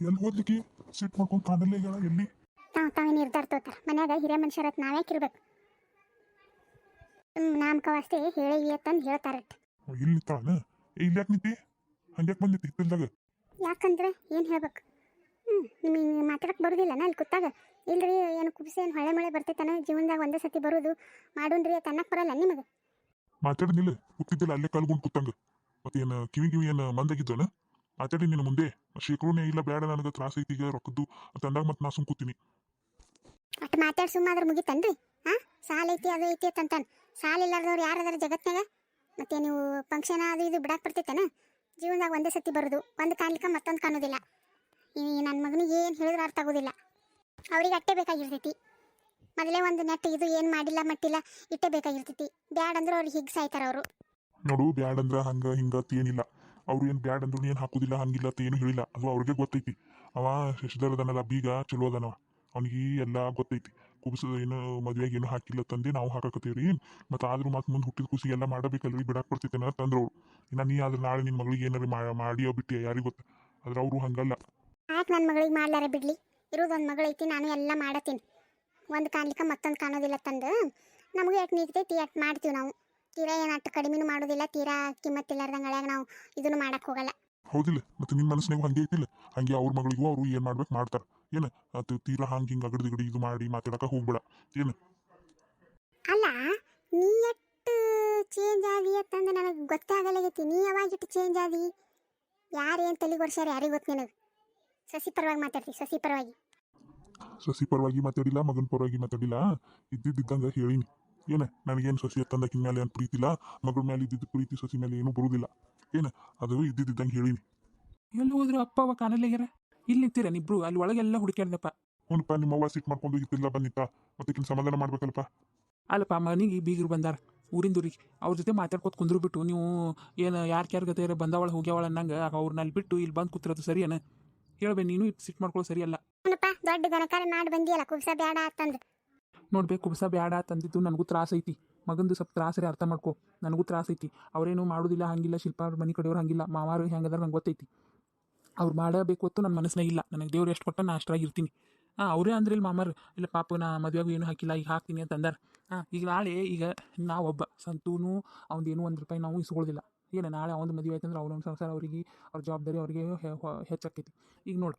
ಎಲ್ಲಿ ಹೋದ್ಲಿಕ್ಕೆ? ಸಿಟ್ ಮಾಡ್ಕೊಂಡು ಕಾಣಲ್ಲೇ ಈಗ ಎಲ್ಲಿ? ತಾವ್ ತಾವೇ ನಿರ್ಧಾರ ತೋತಾರ. ಮನ್ಯಾಗ ಹಿರಿಯ ಮನುಷ್ಯರತ್ ನಾವ್ಯಾಕಿರ್ಬೇಕು ಹ್ಞೂ ನಾಮಕವಾಸ್ತಿ ಹೇಳಿವಿ ಅಂತಂದು ಹೇಳ್ತಾರೆ ಅವ್ ಇಲ್ಲಿ ತಾನ ಏ? ಇಲ್ಲಿ ಯಾಕೆ ನಿಂತಿ? ಹಂಗ್ಯಾಕೆ ಬಂದಿತ್ತು ಹಿತ್ತಲ್ದಾಗ ಯಾಕಂದ್ರೆ ಏನು ಹೇಳ್ಬೇಕು? ಹ್ಞೂ ನಿಮಗೆ ಮಾತಾಡಕ್ಕೆ ನಾ ಅಲ್ಲಿ ಕೂತಾಗ. ಇಲ್ರಿ ಏನು ಕುಬ್ಸೆ ಏನು ಹೊಳೆ ಮಳೆ ಬರ್ತೈತನ ಜೀವನದಾಗ ಒಂದೇ ಸತಿ ಬರೋದು. ಮಾಡೋಣ್ರಿ ಅಂತ ಅನ್ನಕ್ಕೆ ಬರಲ್ಲ ನಿಮಗೆ. ಮಾತಾಡಿದ್ನಿಲ್ಲ ಕೂತಿದ್ದಿಲ್ಲ ಅಲ್ಲೇ ಕಾಲ್ಗೊಂಡು ಕೂತಂಗ. ಮತ್ತೇನು ಕಿವಿ ಕಿವಿ ಏನು ಮಂದಾಗಿದ್ದನ? ಮಾತಾಡಿ ನಿನ್ನ ಮುಂದೆ. ಶೇಖರಣೆ ಇಲ್ಲ ಬೇಡ ನನಗೆ ತ್ರಾಸ ಐತಿ ಈಗ ರೊಕ್ಕದ್ದು ಅಂತ ಅಂದಾಗ ಮತ್ತೆ ನಾ ಸುಮ್ಕೂತೀನಿ ಅಟ್ ಮಾತಾಡಿ ಸುಮ್ಮಾದ್ರೆ ಮುಗಿತನ್ರಿ. ಹಾ ಸಾಲ ಐತಿ ಅದು ಐತಿ ಅಂತ ಸಾಲ ಇಲ್ಲಾರ್ದವ್ರು ಯಾರದಾರ ಜಗತ್ನಾಗ ಮತ್ತೆ ನೀವು ಫಂಕ್ಷನ್ ಅದು ಇದು ಬಿಡಕ್ಕೆ ಬರ್ತೈತೇನ ಜೀವನದಾಗ ಒಂದೇ ಸತಿ ಬರೋದು. ಒಂದು ಕಾಣ್ಲಿಕ್ಕೆ ಮತ್ತೊಂದು ಕಾಣೋದಿಲ್ಲ. ಈ ನನ್ನ ಮಗನಿಗೆ ಏನು ಹೇಳಿದ್ರೆ ಅರ್ಥ ಆಗೋದಿಲ್ಲ. ಅವ್ರಿಗೆ ಅಟ್ಟೆ ಬೇಕಾಗಿರ್ತೈತಿ. ಮೊದಲೇ ಒಂದು ನೆಟ್ ಇದು ಏನು ಮಾಡಿಲ್ಲ ಮಟ್ಟಿಲ್ಲ ಇಟ್ಟೆ ಬೇಕಾಗಿರ್ತೈತಿ. ಬ್ಯಾಡ್ ಅಂದ್ರೆ ಅವ್ರಿಗೆ ಹಿಗ್ಸಾಯ್ತಾರ ಅವರು. ನೋಡು ಬ್ಯಾಡ್ ಅಂದ್ರೆ ಹಂಗ ಹಿಂಗ ಏನಿಲ್ಲ. ಅವ್ರು ಏನು ಬ್ಯಾಡ್ ಅಂದ್ರು ಏನು ಹಾಕೋದಿಲ್ಲ, ಹಂಗಿಲ್ಲ ಅಂತ ಏನು ಹೇಳಿಲ್ಲ. ಅದು ಅವ್ರಿಗೆ ಗೊತ್ತೈತಿ. ಅವ ಶಶಿಧರದನಲ್ಲ ಬೀಗ ಚಲೋ ಅದನವ. ಅವ್ನಿಗೆ ಎಲ್ಲ ಗೊತ್ತೈತಿ. ಕುಬ್ಸ ಏನು ಮದ್ವೆಗೆ ಏನು ಹಾಕಿಲ್ಲ ತಂದೆ, ನಾವು ಹಾಕಕತ್ತೀವ್ರಿ. ಮತ್ತು ಆದ್ರೂ ಮತ್ತೆ ಮುಂದೆ ಹುಟ್ಟಿದ ಕುಸಿ ಎಲ್ಲ ಮಾಡಬೇಕಲ್ರಿ, ಬಿಡಾಕ್ ಬರ್ತೈತೇನ ತಂದ್ರು ಅವ್ರು. ಇನ್ನ ನೀ ಆದ್ರೆ ನಾಳೆ ನಿನ್ನ ಮಗಳಿಗೆ ಏನಾರು ಮಾಡಿಯೋ ಬಿಟ್ಟಿ ಯಾರಿಗೆ ಗೊತ್ತ? ಆದ್ರೆ ಅವರು ಹಂಗಲ್ಲ. ಆಯ್ತು ನನ್ನ ಮಗಳಿಗೆ ಮಾಡ್ಲಾರ ಬಿಡ್ಲಿ. ಇರೋದು ಒಂದು ಮಗಳೈತಿ, ನಾನು ಎಲ್ಲ ಮಾಡತ್ತೀನಿ. ಒಂದು ಕಾಣ್ಲಿಕ್ಕೆ ಮತ್ತೊಂದು ಕಾಣೋದಿಲ್ಲ ತಂದು. ನಮಗೂ ಎಟ್ ನೀಗ್ತೈತಿ ಎಟ್ ಮಾಡ್ತೀವಿ ನಾವು. ತೀರಾ ಏನು ಅಷ್ಟು ಕಡಿಮೆನೂ ಮಾಡೋದಿಲ್ಲ ತೀರಾ ಕಿಮ್ಮತ್ತಿಲ್ಲಾರ್ದಂಗೆ ಹಳೆಯಾಗ ನಾವು ಇದನ್ನು ಮಾಡಕ್ಕೆ ಹೋಗಲ್ಲ. ಹೌದಿಲ್ಲ ಮತ್ತೆ ನಿನ್ನ ಮನಸ್ಸಿನಾಗ ಹಂಗೆ ಐತಿಲ್ಲ. ಹಂಗೆ ಅವ್ರ ಮಗಳಿಗೂ ಅವರು ಏನು ಮಾಡ್ಬೇಕು ಮಾಡ್ತಾರೆ. ಏನು ಅದು ತೀರಾ ಹಂಗೆ ಹಿಂಗೆ ಅಗಡಿ ದಿಗಡಿ ಇದು ಮಾಡಿ ಮಾತಾಡಕ ಹೋಗ್ಬೇಡ. ಏನು? ಅಲ್ಲ ನೀ ಎಷ್ಟು ಚೇಂಜ್ ಆದಿ ಅಂತಂದು ನನಗೆ ಗೊತ್ತೇ ಆಗಲಾಗೈತಿ ನೀ ಯಾವಾಗ ಇಟ್ಟು ಚೇಂಜ್ ಆದಿ? ಯಾರು ಏನು ತಲೆ ಕೊಡ್ಸ್ಯಾರ ಯಾರಿಗೆ ಗೊತ್ತು ನಿನಗೆ? ಸಸಿ ಪರವಾಗಿ ಮಾತಾಡ್ತಿ ಸಸಿ ಪರವಾಗಿ. ಸಸಿ ಪರವಾಗಿ ಮಾತಾಡಿಲ್ಲ ಮಗನ ಪರವಾಗಿ ಮಾತಾಡಿಲ್ಲ ಇದ್ದಿದ್ದಂಗೆ ಹೇಳಿನಿ. ಏನ ನನಗೇನು ಸಸಿ ಎತ್ತಂದಕ್ಕಿನ ಮೇಲೆ ಏನು ಪ್ರೀತಿ ಇಲ್ಲ ಮಗಳ ಮೇಲೆ ಇದ್ದಿದ್ದು ಪ್ರೀತಿ ಸಸಿ ಮೇಲೆ ಏನೂ ಬರುವುದಿಲ್ಲ. ಏನ ಅದು ಇದ್ದಿದ್ದಂಗೆ ಹೇಳಿನಿ. ಎಲ್ಲಿ ಹೋದ್ರು ಅಪ್ಪ ಅವ ಕಾಣಲ್ಲಾಗ್ಯಾರ ಇಲ್ಲಿ ನಿಂತೀರೇನಿಬ್ರು ಅಲ್ಲಿ ಒಳಗೆಲ್ಲ ಹುಡುಕ್ಯಾಡ್ದಪ್ಪ. ಹ್ಞೂನಪ್ಪ ನಿಮ್ಮ ಅವ್ವ ಸಿಟ್ ಮಾಡ್ಕೊಂಡು ಇತ್ತಿಲ್ಲ ಬಂದಿತ್ತ ಮತ್ತೆ ಕಿನ್ ಸಮಾಧಾನ ಮಾಡ್ಬೇಕಲ್ಲಪ್ಪ. ಅಲ್ಲಪ್ಪ ಮನೆಗೆ ಬೀಗರು ಬಂದಾರ. ಊರಿಂದೂರಿಗೆ ಅವ್ರ ಜೊತೆ ಮಾತಾಡ್ಕೊತ ಕುಂದ್ರು ಬಿಟ್ಟು ನೀವು ಏನು ಯಾರು ಯಾರ ಗತೆ ಬಂದವಳ ಹೋಗ್ಯಾವಳ ಅನ್ನಂಗೆ ಅವ್ರನ್ನ ಅಲ್ಲಿ ಬಿಟ್ಟು ಇಲ್ಲಿ ಬಂದು ಕೂತಿರೋದು ಸರಿಯೇನ ಹೇಳ್ಬೇ ನೀನು ಇಟ್ಟು ಸಿಟ್ ಮಾಡ್ಕೊಳ್ಳೋ ಸರಿಯಲ್ಲ ದೊಡ್ಡ ಗಣಕಾರ ಮಾಡಿ ಬಂದಿಯಲ್ಲ ಕುಬ್ಸ ಬೇಡ ಅಂತಂದು. ನೋಡ್ಬೇಕು ಕುಬ್ಸ ಬ್ಯಾಡ ತಂದಿದ್ದು ನನಗೂ ತ್ರಾಸ ಐತಿ. ಮಗಂದು ಸ್ವಲ್ಪ ತ್ರಾಸರಿ ಅರ್ಥ ಮಾಡ್ಕೊ. ನನಗೂ ತ್ರಾಸ ಐತಿ. ಅವರೇನು ಮಾಡೋದಿಲ್ಲ, ಹಂಗಿಲ್ಲ, ಶಿಲ್ಪ ಅವ್ರ ಮನೆ ಕಡೆಯವ್ರು ಹಂಗಿಲ್ಲ. ಮಾವಾರು ಹೆಂಗದಾರ ನಂಗೆ ಗೊತ್ತೈತಿ. ಅವ್ರು ಮಾಡಬೇಕು ಹೊತ್ತು ನನ್ನ ಮನಸ್ಸಿನಾಗ ಇಲ್ಲ. ನನಗೆ ದೇವ್ರು ಎಷ್ಟು ಕೊಟ್ಟ ನಾ ಅಷ್ಟ್ರಾಗಿ ಇರ್ತೀನಿ. ಹಾಂ ಅವರೇ ಅಂದ್ರೆ ಇಲ್ಲಿ ಮಾಮಾರು, ಇಲ್ಲ ಪಾಪ ನಾ ಮದುವೆಗೂ ಏನು ಹಾಕಿಲ್ಲ, ಈಗ ಹಾಕ್ತೀನಿ ಅಂತ ಹಾಂ ಈಗ ನಾಳೆ ಈಗ ನಾವೊಬ್ಬ ಸಂತೂನು ಅವ್ನದೇನು ಒಂದು ರೂಪಾಯಿ ನಾವು ಇಸ್ಕೊಳ್ಳೋದಿಲ್ಲ ಏನು, ನಾಳೆ ಅವ್ನ ಮದುವೆ ಆಯ್ತಂದ್ರೆ ಅವ್ರೊಂದು ಸಂಸಾರ ಅವರಿಗೆ, ಅವ್ರ ಜವಾಬ್ದಾರಿ ಅವರಿಗೆ ಹೆಚ್ಚಾಕೈತಿ ಈಗ ನೋಡು,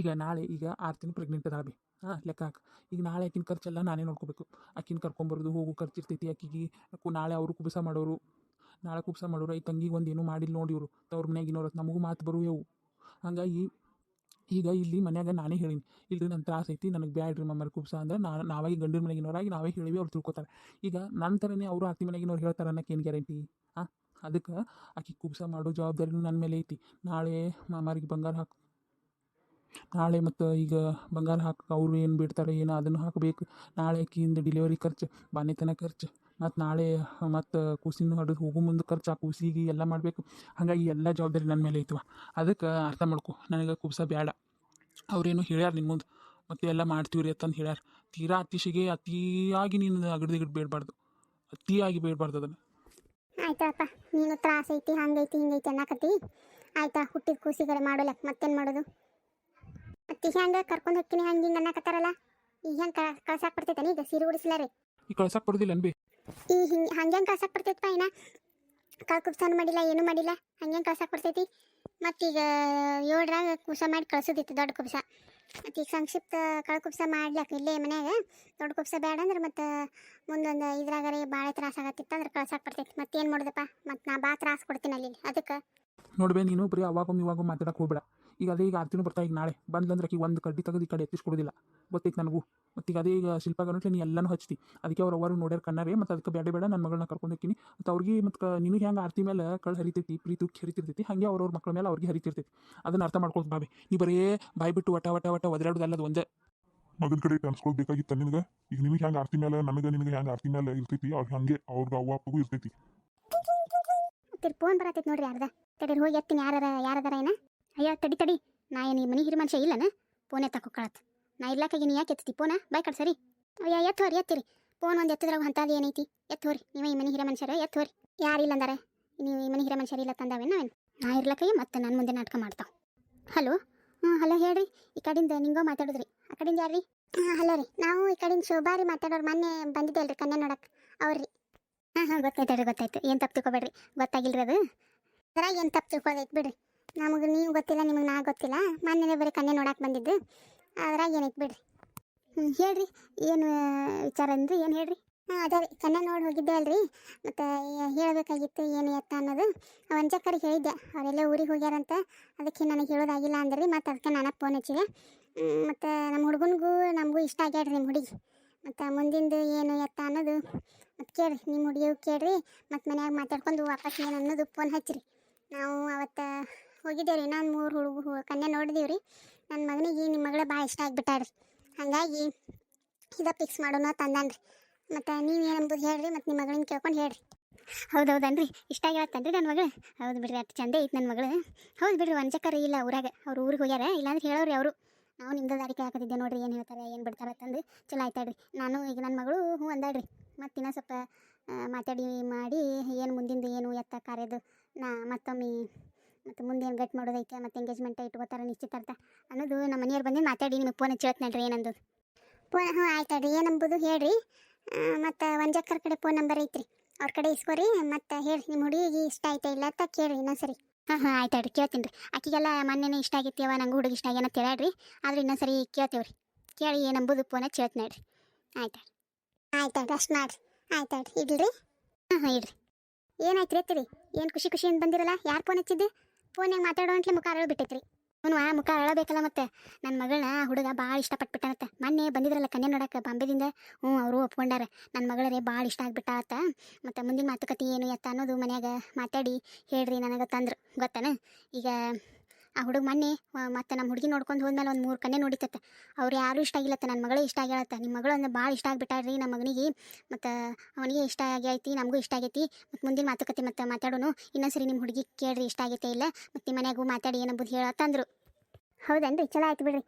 ಈಗ ನಾಳೆ ಈಗ ಆರು ತಿಂಗಳು ಪ್ರೆಗ್ನೆಂಟ್ ಅದಾವೆ ಹಾಂ, ಲೆಕ್ಕ ಹಾಕಿ. ಈಗ ನಾಳೆ ಆಕಿನ ಖರ್ಚೆಲ್ಲ ನಾನೇ ನೋಡ್ಕೋಬೇಕು. ಆಕಿನ ಕರ್ಕೊಂಬರೋದು, ಹೋಗು ಖರ್ಚು ಇರ್ತೈತಿ ಆಕಿಗೆ ಕು- ನಾಳೆ ಅವರು ಕುಬಸ ಮಾಡೋರು. ನಾಳೆ ಕುಬಸ ಮಾಡೋರು. ಈ ತಂಗಿಗೆ ಒಂದು ಏನೂ ಮಾಡಿಲ್ಲ ನೋಡಿ ಇವರು. ತವ್ರ ಮನ್ಯಾಗಿನವ್ರು ನಮಗೂ ಮಾತು ಬರುವೆವು ಹಾಗಾಗಿ ಈಗ ಇಲ್ಲಿ ಮನ್ಯಾಗ ನಾನೇ ಹೇಳೀನಿ. ಇಲ್ರಿ ನನ್ನ ತ್ರಾಸ ಐತಿ, ನನಗೆ ಬ್ಯಾಡ್ರಿ ಮಮ್ಮರಿ ಕುಬ್ಸ ಅಂದ್ರೆ ನಾನು ನಾವಾಗಿ ಗಂಡಿನ ಮನೆಗಿನವರಾಗಿ ನಾವೇ ಹೇಳಿವಿ ಅವ್ರು ತಿಳ್ಕೊತಾರೆ. ಈಗ ನನ್ನ ಥರನೇ ಅವರು ಆರ್ತಿ ಮನೆಗಿನವ್ರು ಹೇಳ್ತಾರೆ ಅನ್ನಕ್ಕೆ ಏನು ಗ್ಯಾರಂಟಿ? ಹಾಂ, ಅದಕ್ಕೆ ಆಕಿ ಕುಬಸ ಮಾಡೋ ಜವಾಬ್ದಾರಿನೂ ನನ್ನ ಮೇಲೆ ಐತಿ. ನಾಳೆ ಮಾಮಾರಿಗೆ ಬಂಗಾರ ಹಾಕಿ ನಾಳೆ ಮತ್ತು ಈಗ ಬಂಗಾರ ಹಾಕಿ ಅವರು ಏನು ಬಿಡ್ತಾರೆ, ಏನು ಅದನ್ನು ಹಾಕಬೇಕು. ನಾಳೆ ಡೆಲಿವರಿ ಡಿಲಿವರಿ ಖರ್ಚು ಬಾಣೆತನ ಖರ್ಚು. ಮತ್ತು ನಾಳೆ, ಮತ್ತು ಕೂಸಿನ ಹೊಡೆದು ಹೋಗೋ ಮುಂದೆ ಖರ್ಚು ಆ ಕೂಸಿಗೆ ಎಲ್ಲ ಮಾಡಬೇಕು. ಹಾಗಾಗಿ ಎಲ್ಲ ಜವಾಬ್ದಾರಿ ನನ್ನ ಮೇಲೆ ಐತವ ಅದಕ್ಕೆ ಅರ್ಥ ಮಾಡ್ಕೊ, ನನಗೆ ಕುಬ್ಸ ಬೇಡ ಅವ್ರೇನು ಹೇಳ್ಯಾರ ನಿಮ್ಮ ಮುಂದೆ. ಮತ್ತೆ ಎಲ್ಲ ಮಾಡ್ತೀವಿ ರೀ ಅಂತಂದು ಹೇಳ್ಯಾರ. ತೀರಾ ಅತಿಶಿಗೆ, ಅತಿಯಾಗಿ ನೀನು ಅಗಡ್ದಿಗಡ್ ಬೇಡಬಾರ್ದು. ಅತಿಯಾಗಿ ಬೇಡಬಾರ್ದು ಅದನ್ನು. ಆಯ್ತಪ್ಪ, ನೀನು ತ್ರಾಸ ಐತಿ, ಹಂಗೈತಿ, ಹಿಂಗೈತಿ ಅನ್ನಕತ್ತಿ. ಆಯ್ತಾ, ಹುಟ್ಟಿದ ಕೂಸಿಗರೆ ಮಾಡೋಲ್ಲ ಮತ್ತೇನು ಮಾಡೋದು? ಮತ್ತೆ ಹ್ಯಾಂಗ? ಕರ್ಕೊಂಡು ಹೋಗ್ತೀನಿ ಹಂಗೆ ಹಿಂಗೆ ಅನ್ನಕತ್ತಾರಲ್ಲ? ಈಗ ಹೆಂಗೆ ಕಳ್ಸಾಕ್ ಬರ್ತೈತೆ ಈಗ ಸೀರೆ ಉಡಿಸ್ಲಾರಿ. ಈ ಕಳ್ಸಾಕ್ ಬರೋದಿಲ್ಲ ಅನ್ಬಿ. ಈ ಹಿಂಗೆ ಹಂಗೆ ಕಳ್ಸಾಕ್ ಬರ್ತೈತಪ್ಪ ಏನ ಕಾಳು ಕುಬ್ಸನು ಮಾಡಿಲ್ಲ ಏನೂ ಮಾಡಿಲ್ಲ. ಹಂಗೆ ಕಳ್ಸಾಕ್ ಬರ್ತೈತಿ? ಮತ್ತೀಗ ಏಳರಾಗ ಕುಬ್ಸ ಮಾಡಿ ಕಳ್ಸೋದಿತ್ತು ದೊಡ್ಡ ಕುಪ್ಸ. ಮತ್ತು ಈಗ ಸಂಕ್ಷಿಪ್ತ ಕಾಳು ಕುಬ್ಸ ಮಾಡ್ಲಾಕ ಇಲ್ಲೇ ಮನ್ಯಾಗ. ದೊಡ್ಡ ಕುಪ್ಸ ಬೇಡ ಅಂದ್ರೆ ಮತ್ತೆ ಮುಂದೊಂದು ಇದ್ರಾಗರೆ ಭಾಳ ತ್ರಾಸ ಆಗತ್ತಿತ್ತು ಅಂದ್ರೆ ಕಳ್ಸಾಕ್ ಬರ್ತೈತಿ. ಮತ್ತೇನು ಮಾಡೋದಪ್ಪ? ಮತ್ತೆ ನಾ ಭಾಳ ತ್ರಾಸ ಕೊಡ್ತೀನಿ ಅಲ್ಲಿ. ಅದಕ್ಕೆ? ನೋಡ್ಬೇ ನೀನು ಬರೀ ಅವಾಗೊಮ್ಮೆ ಇವಾಗ ಮಾತಾಡಕ್ಕೆ ಹೋಗ್ಬೇಡ. ಈಗ ಅದೇ ಈಗ ಆರ್ತಿನೂ ಬರ್ತಾ ಈಗ ನಾಳೆ ಬಂದ್ಲಂದ್ರೆ ಈಗ ಒಂದು ಕಡ್ಡಿ ತೆಗೆದು ಈ ಕಡೆ ಎತ್ತಿಸ್ಕೊಡೋದಿಲ್ಲ. ಗೊತ್ತೈತೆ ನನಗೂ. ಮತ್ತೀಗ ಈಗ ಅದೇ ಈಗ ಶಿಲ್ಪ ನೀನು ನೀ ಎಲ್ಲನೂ ಹಚ್ತಿ. ಅದಕ್ಕೆ ಅವ್ರು ಅವರು ನೋಡ್ಯಾರ ಕಣ್ಣಾರೆ ಮತ್ತು ಅದಕ್ಕೆ ಬೇಡ ಬೇಡ ನನ್ನ ಮಗಳನ್ನ ಕರ್ಕೊಂಡು ಹೋಗ್ತೀನಿ. ಮತ್ತು ಅವ್ರಿಗೆ ಮತ್ತು ನಿನಗೆ ಹೆಂಗೆ ಆರ್ತಿ ಮೇಲೆ ಕಳ್ ಹರಿತೈತಿ ಪ್ರೀತಿ ಉಕ್ಕಿ ಹರಿತಿರ್ತೈತಿ ಹಾಗೆ ಅವ್ರವ್ರ ಮಕ್ಕಳ ಮೇಲೆ ಅವ್ರಿಗೆ ಹರಿತಿರ್ತೈತಿ. ಅದನ್ನು ಅರ್ಥ ಮಾಡ್ಕೊಳ್ತು ಬಾಬಿ. ನೀ ಬರೀ ಬಾಯ್ ಬಿಟ್ಟು ಒಟ ವಟ ವಟ ಒದರಾಡೋದಲ್ಲ ಅದು ಒಂದೇ. ಮಗನ ಕಡೆ ಕನ್ಸ್ಕೊಳ್ಬೇಕಾಗಿತ್ತು ನಿನಗೆ? ಈಗ ನಿಮಗೆ ಹೆಂಗೆ ಆರ್ತಿ ಮೇಲೆ ನನಗೆ ನಿನಗೆ ಹೆಂಗೆ ಆರ್ತಿ ಮೇಲೆ ಇರ್ತೈತಿ ಅವ್ರಿಗೆ ಹಂಗೆ ಅವ್ರದ್ದು ಅವ್ವ ಅಪ್ಪಗೂ ಇರ್ತೈತಿ. ಫೋನ್ ಬರತೈತಿ ನೋಡ್ರಿ ಯಾರ್ದ? ತಡೀರಿ, ಹೋಗಿ ಎತ್ತೀನಿ. ಯಾರ ಯಾರದಾರ ಏನ? ಅಯ್ಯ, ತಡಿ ತಡಿ. ನಾ ಏನು ಈ ಮನೆ ಹಿರಿ ಮನುಷ್ಯ ಇಲ್ಲನ ಫೋನ್ ಎತ್ತಕ್ಕೊಳತ್ ನಾ ಇರ್ಲಾಕಾಗಿ ನೀ ಯಾಕೆ ಎತ್ತಿ ಫೋನ ಬಾಯ್ ಕಳ್ ಸರಿ. ಅಯ್ಯ, ಎತ್ತು ಎತ್ತಿರಿ. ಫೋನ್ ಒಂದು ಎತ್ತಿದ್ರಾಗ ಅಂತದ ಏನೈತಿ? ಎತ್ತು ಹೋರಿ. ನೀವೇ ಈ ಮನಿ ಹಿರ ಮನುಷ್ಯರ ಎತ್ತು ಹೋರಿ. ಯಾರು ಇಲ್ಲ ಅಂದಾರೆ ನೀವು ಈ ಮನೆ ಹಿರ ಮನುಷ್ಯರು ಇಲ್ಲ ತಂದಾವೆ ನಾವೇನು? ನಾ ಇರ್ಲಕ್ಕಾಗಿ ಮತ್ತೆ ನನ್ನ ಮುಂದೆ ನಾಟಕ ಮಾಡ್ತಾವ. ಹಲೋ? ಹ್ಞೂ ಹಲೋ ಹೇಳ್ರಿ. ಈ ಕಡಿಂದ ನಿಂಗೋ ಮಾತಾಡಿದ್ರಿ. ಆ ಕಡೆಯಿಂದ ಯಾರ್ರಿ? ಹಾಂ ಹಲೋ ರೀ. ನಾವು ಈ ಕಡೆಯಿಂದ ಶೋಭಾರಿ ಮಾತಾಡೋರು. ಮೊನ್ನೆ ಬಂದಿದ್ದೆ ಅಲ್ರಿ ಕನ್ಯಾ ನೋಡಕ್ಕೆ ಅವ್ರಿ ಹಾಂ ಹಾಂ ಗೊತ್ತಾಯ್ತು ರೀ ಗೊತ್ತಾಯ್ತು. ಏನು ತಪ್ಪು ತಿಳ್ಕೊಬೇಡ್ರಿ. ಗೊತ್ತಾಗಿಲ್ರಿ ಅದು. ಅದ್ರಾಗ ಏನು ತಪ್ಪು ತಿಳ್ಕೊದೈತೆ ಬಿಡ್ರಿ. ನಮಗೆ ನೀವು ಗೊತ್ತಿಲ್ಲ, ನಿಮಗೆ ನಾ ಗೊತ್ತಿಲ್ಲ. ಮೊನ್ನೆ ಬರೀ ಕನ್ಯಾ ನೋಡಕ್ಕೆ ಬಂದಿದ್ದು. ಅದ್ರಾಗ ಏನೈತೆ ಬಿಡ್ರಿ. ಹ್ಞೂ ಹೇಳ್ರಿ. ಏನು ವಿಚಾರ ಅಂದ್ರಿ ಏನು ಹೇಳ್ರಿ? ಹಾಂ, ಅದೇ ರೀ. ನೋಡಿ ಹೋಗಿದ್ದೆ ಅಲ್ರಿ. ಮತ್ತು ಹೇಳಬೇಕಾಗಿತ್ತು ಏನು ಎತ್ತ ಅನ್ನೋದು. ವಂಚಕರಿಗೆ ಹೇಳಿದ್ದೆ. ಅವರೆಲ್ಲ ಊರಿಗೆ ಹೋಗ್ಯಾರಂತ. ಅದಕ್ಕೆ ನನಗೆ ಹೇಳೋದಾಗಿಲ್ಲ ಅಂದ್ರಿ. ಮತ್ತು ಅದಕ್ಕೆ ನಾನು ಫೋನ್ ಹಚ್ಚಿದೆ. ಮತ್ತು ನಮ್ಮ ಹುಡುಗನಿಗೂ ನಮಗೂ ಇಷ್ಟ ಆಗ್ಯಾಡ್ರಿ ನಿಮ್ಮ ಹುಡುಗಿ. ಮತ್ತು ಮುಂದಿಂದು ಏನು ಎತ್ತ ಅನ್ನೋದು. ಮತ್ತು ಕೇಳ್ರಿ. ನಿಮ್ಮ ಹುಡುಗಿಯು ಕೇಳ್ರಿ. ಮತ್ತು ಮನ್ಯಾಗ ಮಾತಾಡ್ಕೊಂಡು ವಾಪಸ್ ಏನು ಅನ್ನೋದು ಫೋನ್ ಹಚ್ಚಿರಿ. ನಾವು ಅವತ್ತು ಹೋಗಿದ್ದೇವೆ ರೀ ಇನ್ನೊಂದು ಮೂರು ಹುಡುಗ ಕನ್ಯಾ ನೋಡಿದೀವಿ ರೀ ನನ್ನ ಮಗನಿಗೆ ನಿಮ್ಮ ಮಗಳ ಭಾಳ ಇಷ್ಟ ಆಗಿಬಿಟ್ಟಾಡ್ರಿ ಹಾಗಾಗಿ ಇದ ಫಿಕ್ಸ್ ಮಾಡೋಣ ತಂದಾನ್ರಿ ಮತ್ತು ನೀವು ಏನಂಬುದು ಹೇಳ್ರಿ ಮತ್ತು ನಿಮ್ಮ ಮಗಳನ್ನ ಕೇಳ್ಕೊಂಡು ಹೇಳ್ರಿ. ಹೌದು ಹೌದನ್ರಿ ಇಷ್ಟ ಆಗ್ಯಾವತ್ತನ್ರಿ ನನ್ನ ಮಗಳು. ಹೌದು ಬಿಡ್ರಿ, ಅಷ್ಟು ಚಂದ ಐತೆ ನನ್ನ ಮಗಳು. ಹೌದು ಬಿಡ್ರಿ, ವಂಚಕರ ಇಲ್ಲ ಊರಾಗ. ಅವ್ರು ಊರಿಗೆ ಹೋಗ್ಯಾರ, ಇಲ್ಲಾಂದ್ರೆ ಹೇಳೋರಿ ಅವರು. ನಾವು ನಿಮ್ದು ದಾರಿ ಹಾಕತ್ತಿದ್ದೆ ನೋಡ್ರಿ, ಏನು ಹೇಳ್ತಾರೆ, ಏನು ಬಿಡ್ತಾರೆ ಅಂತಂದು ಚಲೋ ಆಯ್ತಾಡ್ರಿ ನಾನು ಈಗ ನನ್ನ ಮಗಳು ಹ್ಞೂ ಅಂದಾಡ್ರಿ ಮತ್ತು ಇನ್ನೂ ಸ್ವಲ್ಪ ಮಾತಾಡಿ ಮಾಡಿ, ಏನು ಮುಂದಿಂದು, ಏನು ಎತ್ತ ಕಾರ್ಯದು ನಾ ಮತ್ತೊಮ್ಮೆ ಮತ್ತು ಮುಂದೆ ಏನು ಗಟ್ ಮಾಡೋದೈತೆ ಮತ್ತು ಎಂಗೇಜ್ಮೆಂಟ್ ಇಟ್ಕೋತಾರೆ ನಿಶ್ಚಿತಾರ್ಥ ಅನ್ನೋದು ನಮ್ಮ ಮನೆಯವ್ರು ಬಂದು ಮಾತಾಡಿ ನಿಮಗೆ ಫೋನ್ ಹಚ್ಚಿ ನೋಡ್ರಿ ಏನಂದು ಫೋನ್ ಹ್ಞೂ ಏನು ಏನಂಬುದು ಹೇಳ್ರಿ. ಮತ್ತು ವಂಜಕ್ಕರ ಕಡೆ ಫೋನ್ ನಂಬರ್ ಐತ್ರಿ. ಅವ್ರ ಕಡೆ ಇಸ್ಕೋರಿ ಮತ್ತು ಹೇಳಿ ನಿಮ್ಮ ಹುಡುಗಿಗೆ ಇಷ್ಟ ಆಯ್ತಾ ಇಲ್ಲ ಅಂತ ಕೇಳ್ರಿ ಇನ್ನೊಂದ್ಸರಿ. ಹಾಂ ಹಾಂ ಆಯ್ತು ಆಯ್ತಾಡ್ರಿ ಕೇಳ್ತೀನಿ ರೀ ಆಕಿಗೆಲ್ಲ ಮೊನ್ನೆನೇ ಇಷ್ಟ ಆಗಿತ್ತೀವ ನಂಗೆ ಹುಡುಗಿ ಇಷ್ಟ ಆಗ್ಯಾನ ಹೇಳ್ರಿ ಆದ್ರೆ ಇನ್ನೊಂದ್ಸರಿ ಕೇಳ್ತೇವೆ ರೀ ಕೇಳಿ ಏನಂಬುದು ಫೋನ್ ಹಚ್ಚಿ ಹೇಳ್ತೀನಿ ನೋಡ್ರಿ ಆಯ್ತು ಆಯ್ತು ಅಷ್ಟು ಮಾಡಿರಿ. ಆಯ್ತು ಇಡ್ಲಿ ರೀ ಹಾಂ ಹಾಂ ಇಡ್ರಿ. ಏನಾಯ್ತು ರೀ ಏನು ಖುಷಿ ಖುಷಿ ಅಂತ ಬಂದಿರಲ್ಲ? ಯಾರು ಫೋನ್ ಹಚ್ಚಿದ್ದೆ? ಫೋನ್ಯಾಗ ಮಾತಾಡೋ ಅಂತಲೇ ಮುಖ ಅರಳು ಬಿಟ್ಟೈತ್ರಿ. ಅವನು ಆ, ಮುಖ ಅರಳಬೇಕಲ್ಲ ಮತ್ತೆ? ನನ್ನ ಮಗಳನ್ನ ಹುಡುಗ ಭಾಳ ಇಷ್ಟಪಟ್ಬಿಟ್ಟಾನತ್ತ ಮೊನ್ನೆ ಬಂದಿದ್ರಲ್ಲ ಕನ್ಯಾ ನೋಡಕ್ಕೆ ಬಾಂಬೆದಿಂದ? ಹ್ಞೂ, ಅವರು ಒಪ್ಕೊಂಡಾರೆ. ನನ್ನ ಮಗಳರೇ ಭಾಳ ಇಷ್ಟ ಆಗ್ಬಿಟ್ಟಾತ ಮತ್ತು ಮುಂದಿನ ಮಾತುಕತೆ ಏನು ಎತ್ತ ಅನ್ನೋದು ಮನ್ಯಾಗ ಮಾತಾಡಿ ಹೇಳ್ರಿ ನನಗೆ ತಂದ್ರು. ಗೊತ್ತನ? ಈಗ ಆ ಹುಡುಗ ಮೊನ್ನೆ ಮತ್ತು ನಮ್ಮ ಹುಡುಗಿ ನೋಡ್ಕೊಂಡು ಹೋದ್ಮೇಲೆ ಒಂದು ಮೂರು ಕನ್ನೆ ನೋಡಿತತ್ತೆ ಅವ್ರು ಯಾರೂ ಇಷ್ಟ ಆಗಿಲ್ಲತ್ತ ನನ್ನ ಮಗಳೇ ಇಷ್ಟ ಆಗ್ಯಾಳತ್ತ ನಿಮ್ಮ ಮಗಳು ಅಂದ್ರೆ ಭಾಳ ಇಷ್ಟ ಆಗ್ಬಿಟ್ಟಾಳ್ರಿ ನಮ್ಮ ಮಗನಿಗೆ, ಮತ್ತು ಅವನಿಗೆ ಇಷ್ಟ ಆಗೈತಿ ನಮಗೂ ಇಷ್ಟ ಆಗೈತಿ. ಮತ್ತು ಮುಂದಿನ ಮಾತುಕತೆ ಮತ್ತು ಮಾತಾಡೋನು ಇನ್ನೊಂದ್ಸರಿ ನಿಮ್ಮ ಹುಡುಗಿ ಕೇಳ್ರಿ ಇಷ್ಟ ಆಗೈತೆ ಇಲ್ಲ, ಮತ್ತು ನಿಮ್ಮ ಮನೆಗೂ ಮಾತಾಡಿ ಏನಂಬುದು ಹೇಳತ್ತಂದ್ರು ರೀ ಚಲೋ ಆಯ್ತು ಬಿಡ್ರಿ.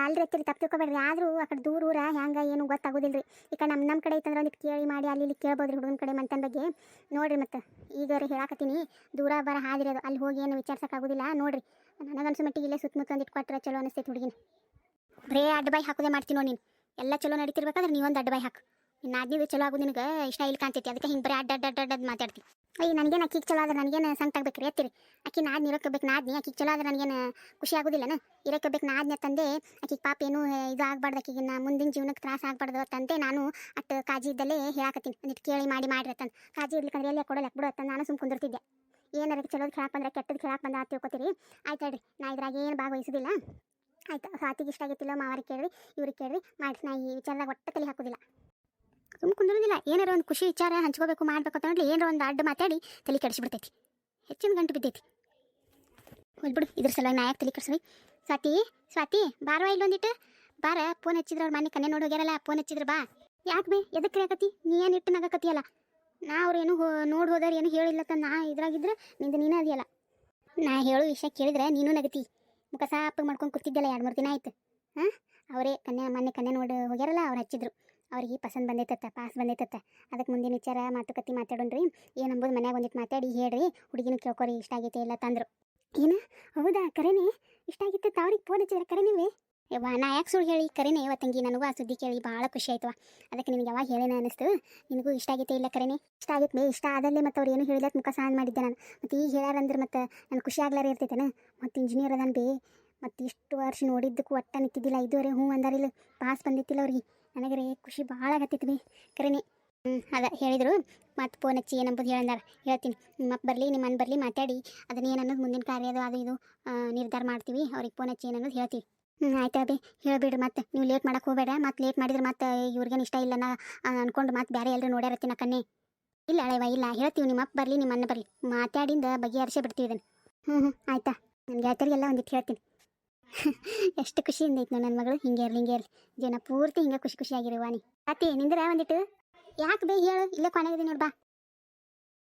ಅಲ್ಲಿ ಹತ್ತಿರ ತಪ್ಪು ತಿಳ್ಕೊಬೇಡ್ರಿ. ಆದರೂ ಆ ಕಡೆ ದೂರ ಊರ, ಹ್ಯಾಂಗ, ಏನು ಗೊತ್ತಾಗೋದಿಲ್ಲ ರೀ ಈ ನಮ್ಮ ನಮ್ಮ ಕಡೆ ಐತಂದ್ರೆ ಒಂದಿಟ್ಟು ಕೇಳಿ ಮಾಡಿ, ಅಲ್ಲಿ ಇಲ್ಲಿ ಕೇಳ್ಬೋದು ಹುಡುಗನ ಕಡೆ ಮಂತನ ಬಗ್ಗೆ. ನೋಡ್ರಿ ಮತ್ತೆ, ಈಗ ರೀ ಹೇಳಾಕತ್ತೀನಿ. ದೂರ ಬರ ಹಾದಿರಿ ಅದು. ಅಲ್ಲಿ ಹೋಗಿ ಏನು ವಿಚಾರ್ಸಕ್ಕಾಗೋದಿಲ್ಲ ನೋಡ್ರಿ. ನನಗನ್ಸೋ ಮಟ್ಟಿಗೆ ಇಲ್ಲೇ ಸುತ್ತಮುತ್ತ ಒಂದು ಇಟ್ಕೊಟ್ರೆ ಚಲೋ ಅನಿಸ್ತೈತೆ ಹುಡುಗಿನ. ಬರೇ ಅಡ್ಡ ಬಾಯಿ ಹಾಕೋದೇ ಮಾಡ್ತೀನಿ ನೀನು. ಎಲ್ಲ ಚಲೋ ನಡೀತಿರ್ಬೇಕಾದ್ರೆ ನೀವೊಂದು ಅಡ್ಡ ಬಾಯಿ ಹಾಕು. ಇನ್ನು ಆದ್ನಿದು ಚಲೋ ಆಗೋದು ನಿನಗೆ ಇಷ್ಟ ಇಲ್ಲಿ ಕಾಣ್ತೈತಿ. ಅದಕ್ಕೆ ಹಿಂಗೆ ಬರೀ ಅಡ್ಡ ಅಡ್ಡ ಅಡ್ಡ ಅಡ್ಡ ಮಾತಾಡ್ತೀನಿ ಅಯ್ಯ, ನನಗೇನು ಅಕ್ಕಿಗೆ ಚಲೋ ಆದ್ರೆ ನನಗೇನು ಸಂಕಟ ಆಗ್ಬೇಕು ರೀ ಎತ್ತಿರಿ ಅಕ್ಕಿ ನಾದ್ನಿ ಇರೋಕ್ಕೆ ನಾದ್ನಿ ಅಕ್ಕಿಗೆ ಚಲೋ ಆದ್ರೆ ನನಗೇನು ಖುಷಿ ಆಗೋದಿಲ್ಲನ? ಇರೋಕ್ಕೆ ಬೇಕು ನಾದ್ನೆ ತಂದೆ. ಆಕಿಗೆ ಪಾಪ ಏನು ಇದು ಆಗ್ಬಾರ್ದು. ಆಕಿಗೆ ನಾ ಮುಂದಿನ ಜೀವನಕ್ಕೆ ತ್ರಾಸ ಆಗ್ಬಾರ್ದು ತಂದೆ ನಾನು ಅಟ್ಟು ಕಾಜಿ ಇದ್ದಲ್ಲೇ ಹೇಳಾಕತ್ತೀನಿ. ಅಂದಿಟ್ಟು ಕೇಳಿ ಮಾಡಿ ಮಾಡಿರತ್ತಂತ ಕಾಜಿ ಇರ್ಲಿಕ್ಕಂದ್ರೆ ಎಲ್ಲೇ ಕೊಡೋಲ್ಲ ಬಿಡೋ ಅಂತ ನಾನು ಸುಮ್ ಕುಂದಿರ್ತಿದ್ದೆ. ಏನಾರ ಚಲೋದು ಕೇಳಕ್ಕೆ ಬಂದ್ರೆ ಕೆಟ್ಟದ್ದು ಕೇಳಕ್ಕೆ ಬಂದ ಅಂತ ತಿಳ್ಕೊತೀರಿ. ಆಯ್ತು ಹೇಳ್ರಿ, ನಾ ಇದ್ರಾಗ ಏನು ಭಾಗವಹಿಸೋದಿಲ್ಲ. ಆಯ್ತು ಸಾತಿಗೆ ಇಷ್ಟ ಆಗಿತ್ತಿಲ್ಲ ಮಾವಾರಿಗೆ ಕೇಳ್ರಿ, ಇವ್ರಿಗೆ ಕೇಳ್ರಿ. ಮಾಡಿ ನಾ ಈ ವಿಚಾರದಾಗ ಒಟ್ಟ ತಲೆ ಹಾಕೋದಿಲ್ಲ. ಸುಮ್ ಕುಂದಿರೋದಿಲ್ಲ, ಏನಾರ ಒಂದು ಖುಷಿ ವಿಚಾರ ಹಂಚ್ಕೋಬೇಕು, ಮಾಡ್ಬೇಕು ಅಂತ ನೋಡಿ ಏನಾರ ಒಂದು ಅಡ್ಡ ಮಾತಾಡಿ ತಲೆ ಕೆಡಿಸ್ಬಿಡ್ತೈತಿ ಹೆಚ್ಚಿನ ಗಂಟು ಬಿದ್ದೈತಿ. ಹೋಗ್ಬಿಡು ಇದ್ರ ಸಲ ನಾ ಯಾಕೆ ತಲೆ ಕೆಡಿಸ್ರಿ. ಸ್ವಾತಿ ಸ್ವಾತಿ, ಬಾರವಾ ಇಲ್ಲೊಂದಿಟ್ಟು ಬಾರ ಫೋನ್ ಹಚ್ಚಿದ್ರೆ ಅವ್ರ ಮನೆ ಕನ್ನೆ ನೋಡಿ ಹೋಗ್ಯಾರಲ್ಲ ಫೋನ್ ಹಚ್ಚಿದ್ರೆ ಬಾ. ಯಾಕೆ ಬೇ ಎದಕ್ಕೆ ಕರಿಯಾಕತಿ ನೀ ಏನು ಇಟ್ಟು ನಗಕತಿಯಲ್ಲ ನಾ ಅವ್ರೇನು ಏನು ಹೋ, ನೋಡಿ ಹೋದಾರ ಏನು ಹೇಳಿಲ್ಲ ಅಂತ ನಾ ಇದ್ರಾಗಿದ್ರೆ ನಿಂದು ನೀನು ಅದೆಯಲ್ಲ. ನಾ ಹೇಳೋ ವಿಷಯ ಕೇಳಿದ್ರೆ ನೀನು ನಗತಿ. ಮುಖ ಸಾಪ ಮಾಡ್ಕೊಂಡು ಕೂತಿದ್ದಲ್ಲ ಎರಡು ಮೂರು ದಿನ ಆಯ್ತು. ಹಾಂ? ಅವರೇ ಕನ್ಯಾ, ಮೊನ್ನೆ ಕನ್ಯಾ ನೋಡಿ ಹೋಗ್ಯಾರಲ್ಲ, ಅವ್ರು ಹಚ್ಚಿದ್ರು. ಅವ್ರಿಗೆ ಪಸಂದ್ ಬಂದೈತತ್ತ ಪಾಸ್ ಬಂದೈತತ್ತ ಅದಕ್ಕೆ ಮುಂದಿನ ವಿಚಾರ, ಮಾತುಕತೆ ಮಾತಾಡೋಣ್ರಿ. ಅಂಬೋದು ಮನ್ಯಾಗ ಒಂದಿಟ್ಟು ಮಾತಾಡಿ ಹೇಳ್ರಿ. ಹುಡುಗಿನ ಕೇಳ್ಕೊರಿ, ಇಷ್ಟ ಆಗೈತೆ ಇಲ್ಲ ತಂದರು. ಏನು? ಹೌದಾ? ಕರೆನೇ? ಇಷ್ಟ ಆಗಿತ್ತು ಅವ್ರಿಗೆ ಫೋನ್ ಹಚ್ಚಿದ್ರೆ? ಕರೆ ನೀವೇ ಯವ್ವ, ನಾ ಯಾಕೆ ಸುಳ್ಳು ಹೇಳಿ ಕರೆನೇ? ಯವ್ವ ತಂಗಿ, ನನಗೂ ಆ ಸುದ್ದಿ ಕೇಳಿ ಭಾಳ ಖುಷಿ ಆಯ್ತವ ಅದಕ್ಕೆ ನಿನಗೆ ಯಾವಾಗ ಹೇಳೇನ ಅನಿಸ್ತು ನಿನಗೂ ಇಷ್ಟ ಆಗೈತೆ ಇಲ್ಲ ಕರೆನೇ? ಇಷ್ಟ ಆಗೈತೆ ಇಷ್ಟ ಆದಲ್ಲೇ ಮತ್ತು ಅವ್ರು ಏನು ಹೇಳಿದಕ್ಕೆ ಮುಖ ಸಾನ್ ಮಾಡಿದ್ದೆ ನಾನು. ಮತ್ತು ಈಗ ಹೇಳ್ಯಾರಂದ್ರೆ ಮತ್ತು ನಾನು ಖುಷಿ ಆಗ್ಲಾರ ಇರ್ತೈತೇನ? ಮತ್ತು ಇಂಜಿನಿಯರ್ ಅದಾನ ಬೇ. ಮತ್ತು ಇಷ್ಟು ವರ್ಷ ನೋಡಿದ್ದಕ್ಕೂ ಒಟ್ಟ ನಿಂತಿದ್ದಿಲ್ಲ ಇದುವರೆ ಹ್ಞೂ ಅಂದಾರಿಲ್ಲ ಪಾಸ್ ಬಂದಿತ್ತಿಲ್ಲ ಅವ್ರಿಗೆ. ನನಗೆ ರೀ ಖುಷಿ ಭಾಳ ಆಗತ್ತೈತಿ ಬೇ ಕರೆನೇ. ಹ್ಞೂ ಅದ ಹೇಳಿದರು. ಮತ್ತು ಫೋನ್ ಹಚ್ಚಿ ಏನಂಬುದು ಹೇಳಂದಾರ. ಹೇಳ್ತೀನಿ. ಅಪ್ಪ ಬರಲಿ, ನಿಮ್ಮ ಅಣ್ಣ ಬರಲಿ, ಮಾತಾಡಿ. ಅದನ್ನ ಏನು ಅನ್ನೋದು ಮುಂದಿನ ಕಾರ್ಯ ಅದು ಇದು ನಿರ್ಧಾರ ಮಾಡ್ತೀವಿ. ಅವ್ರಿಗೆ ಫೋನ್ ಹಚ್ಚಿ ಏನನ್ನೋದು ಹೇಳ್ತೀವಿ. ಹ್ಞೂ ಆಯ್ತು ಅಭಿ ಹೇಳ್ಬಿಡ್ರಿ ಮತ್ತೆ. ನೀವು ಲೇಟ್ ಮಾಡಕ್ಕೆ ಹೋಗಬೇಡ. ಮತ್ತೆ ಲೇಟ್ ಮಾಡಿದ್ರೆ ಮತ್ತೆ ಇವ್ರಿಗೇನು ಇಷ್ಟ ಇಲ್ಲ ನಾ ಅನ್ಕೊಂಡು ಮತ್ತೆ ಬೇರೆ ಎಲ್ಲರೂ ನೋಡ್ಯಾರತ್ತಿನ ಕನ್ನೆ ಇಲ್ಲ ಅಳೆವ, ಇಲ್ಲ, ಹೇಳ್ತೀವಿ ನಿಮ್ಮ ಅಪ್ಪ ಬರಲಿ ನಿಮ್ಮ ಅನ್ನ ಬರಲಿ. ಮಾತಾಡಿಂದ ಬಗೆಹರಿಸೇ ಬಿಡ್ತೀವಿ ಇದನ್ನು. ಹ್ಞೂ ಹ್ಞೂ ಆಯ್ತಾ. ನನ್ನ ಗೆಳತಿಯರಿಗೆಲ್ಲ ಒಂದಿಟ್ಟು ಹೇಳ್ತೀನಿ. ಎಷ್ಟು ಖುಷಿಯಿಂದ ಐತೆ ನನ್ನ ಮಗಳು. ಹಿಂಗೆ ಇರಲಿ ಹಿಂಗೆ ಇರಲಿ. ಜೀವನ ಪೂರ್ತಿ ಹಿಂಗೆ ಖುಷಿ ಖುಷಿಯಾಗಿರುವ ನೀ ಅತಿ ನಿಂದ್ರೆ ಒಂದಿಟ್ಟು ಯಾಕೆ ಬೇ ಹೇಳು? ಇಲ್ಲೇ ಕೊನೆಗಿದೆ ನೋಡ್ಬಾ